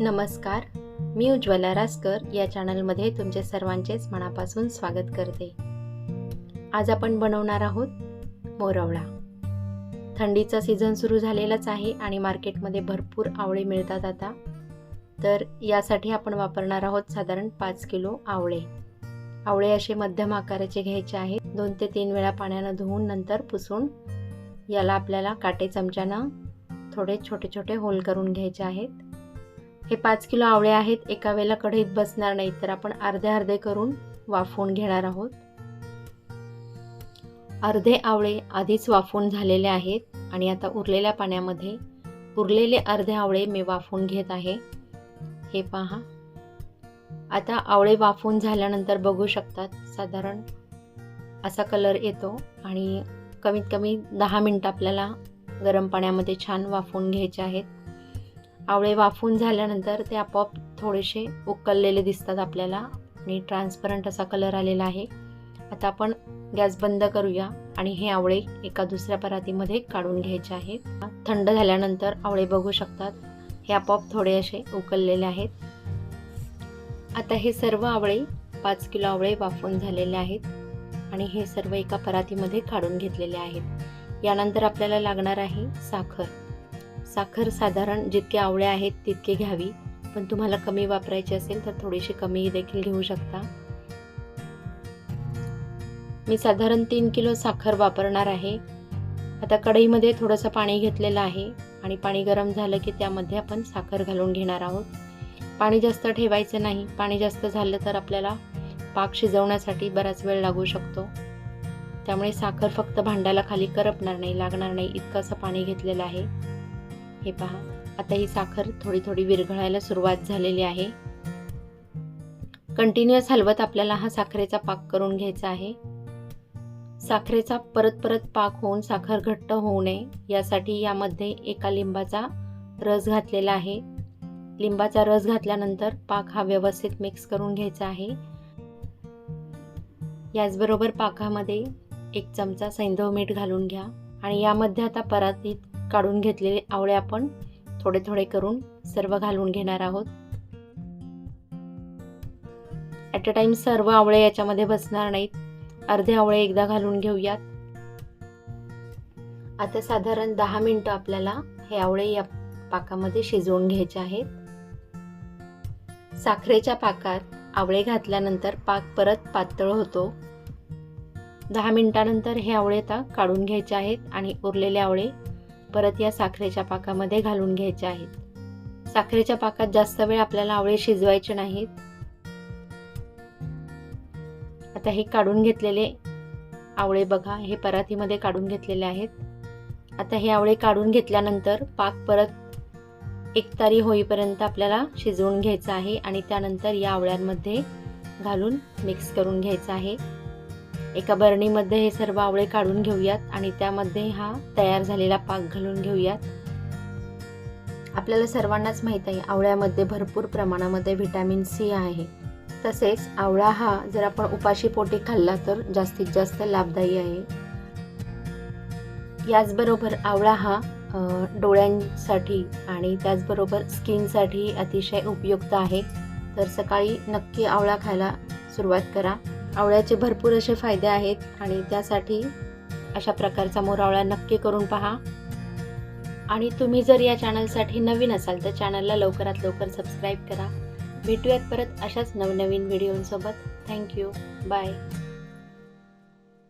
नमस्कार मी उज्ज्वला रासकर या चॅनलमध्ये तुमचे सर्वांचेच मनापासून स्वागत करते. आज आपण बनवणार आहोत मोरवळा. थंडीचा सीझन सुरू झालेलाच आहे आणि मार्केटमध्ये भरपूर आवळे मिळतात आता. तर यासाठी आपण वापरणार आहोत साधारण पाच किलो आवळे. आवळे असे मध्यम आकाराचे घ्यायचे आहेत. दोन ते तीन वेळा पाण्यानं धुवून नंतर पुसून याला आपल्याला काटे चमच्यानं थोडे छोटे छोटे होल करून घ्यायचे आहेत. हे पाच किलो आवळे आहेत एका वेळेला कढईत बसणार नाहीत तर आपण अर्धे अर्धे करून वाफवून घेणार आहोत. अर्धे आवळे आधीच वाफवून झालेले आहेत आणि आता उरलेल्या पाण्यामध्ये उरलेले अर्धे आवळे मी वाफवून घेत आहे. हे पहा. आता आवळे वाफवून झाल्यानंतर बघू शकतात साधारण असा कलर येतो आणि कमीत कमी दहा मिनटं आपल्याला गरम पाण्यामध्ये छान वाफवून घ्यायचे आहेत. आवळे वाफून झाल्यानंतर ते आपोआप थोडेसे उकललेले दिसतात आपल्याला आणि ट्रान्सपरंट असा कलर आलेला आहे. आता आपण गॅस बंद करूया आणि हे आवळे एका दुसऱ्या परातीमध्ये काढून घ्यायचे आहेत. थंड झाल्यानंतर आवळे बघू शकतात. हे आपोआप थोडे असे उकललेले आहेत. आता हे सर्व आवळे पाच किलो आवळे वाफून झालेले आहेत आणि हे सर्व एका परातीमध्ये काढून घेतलेले आहेत. यानंतर आपल्याला लागणार आहे साखर. साखर साधारण जितके आवळे आहेत तितके घ्यावी. पण तुम्हाला कमी वापरायची असेल तर थोडीशी कमी देखील घेऊ शकता. मी साधारण तीन किलो साखर वापरणार आहे. आता कढईमध्ये थोडंसं पाणी घेतलेलं आहे आणि पाणी गरम झालं की त्यामध्ये आपण साखर घालून घेणार आहोत. पाणी जास्त ठेवायचं नाही. पाणी जास्त झालं तर आपल्याला पाक शिजवण्यासाठी बराच वेळ लागू शकतो. त्यामुळे साखर फक्त भांड्याला खाली करपणार नाही लागणार नाही. इतकं असं पाणी घेतलेलं आहे. हे पहा. आता ही साखर थोडी थोडी विरघळायला सुरुवात झालेली आहे. कंटिन्युअस हलवत आपल्याला हा साखरेचा पाक करून घ्यायचा आहे. साखरेचा परत परत पाक होऊन साखर घट्ट होऊ नये यासाठी यामध्ये एका लिंबाचा रस घातलेला आहे. लिंबाचा रस घातल्यानंतर पाक हा व्यवस्थित मिक्स करून घ्यायचा आहे. याचबरोबर पाकामध्ये एक चमचा सैंधव मीठ घालून घ्या. आणि यामध्ये आता परातीत काढून घेतलेले आवळे आपण थोडे थोडे करून सर्व घालून घेणार आहोत. ॲट अ टाइम सर्व आवळे याच्यामध्ये बसणार नाहीत. अर्धे आवळे एकदा घालून घेऊयात. आता साधारण दहा मिनटं आपल्याला हे आवळे या पाकामध्ये शिजवून घ्यायचे आहेत. साखरेच्या पाकात आवळे घातल्यानंतर पाक परत पातळ होतो. दहा मिनिटानंतर हे आवळे आता काढून घ्यायचे आहेत आणि उरलेले आवळे परत या साखरेच्या पाकामध्ये घालून घ्यायचे आहेत. साखरेच्या पाकात जास्त वेळ आपल्याला आवळे शिजवायचे नाहीत. आता हे काढून घेतलेले आवळे बघा हे परातीमध्ये काढून घेतलेले आहेत. आता हे आवळे काढून घेतल्यानंतर पाक परत एक तारी होईपर्यंत आपल्याला शिजवून घ्यायचं आहे आणि त्यानंतर या आवळ्यांमध्ये घालून मिक्स करून घ्यायचं आहे. एका बरणीमध्ये हे सर्व आवळे काढून घेऊयात आणि त्यामध्ये हा तयार झालेला पाक घालून घेऊयात. आपल्याला सर्वांनाच माहीत आहे आवळ्यामध्ये भरपूर प्रमाणामध्ये व्हिटॅमिन सी आहे. तसेच आवळा हा जर आपण उपाशी पोटी खाल्ला तर जास्तीत जास्त लाभदायी आहे. याचबरोबर आवळा हा डोळ्यांसाठी आणि त्याचबरोबर स्किनसाठी अतिशय उपयुक्त आहे. तर सकाळी नक्की आवळा खायला सुरुवात करा. आवळ्याचे भरपूर असे फायदे आहेत आणि त्यासाठी अशा प्रकारचा मोरावळा नक्की करून पहा. आणि तुम्ही जर या चॅनलसाठी नवीन असाल तर चॅनलला लवकरात लवकर सबस्क्राईब करा. भेटूयात परत अशाच नवनवीन व्हिडिओंसोबत. थँक्यू. बाय.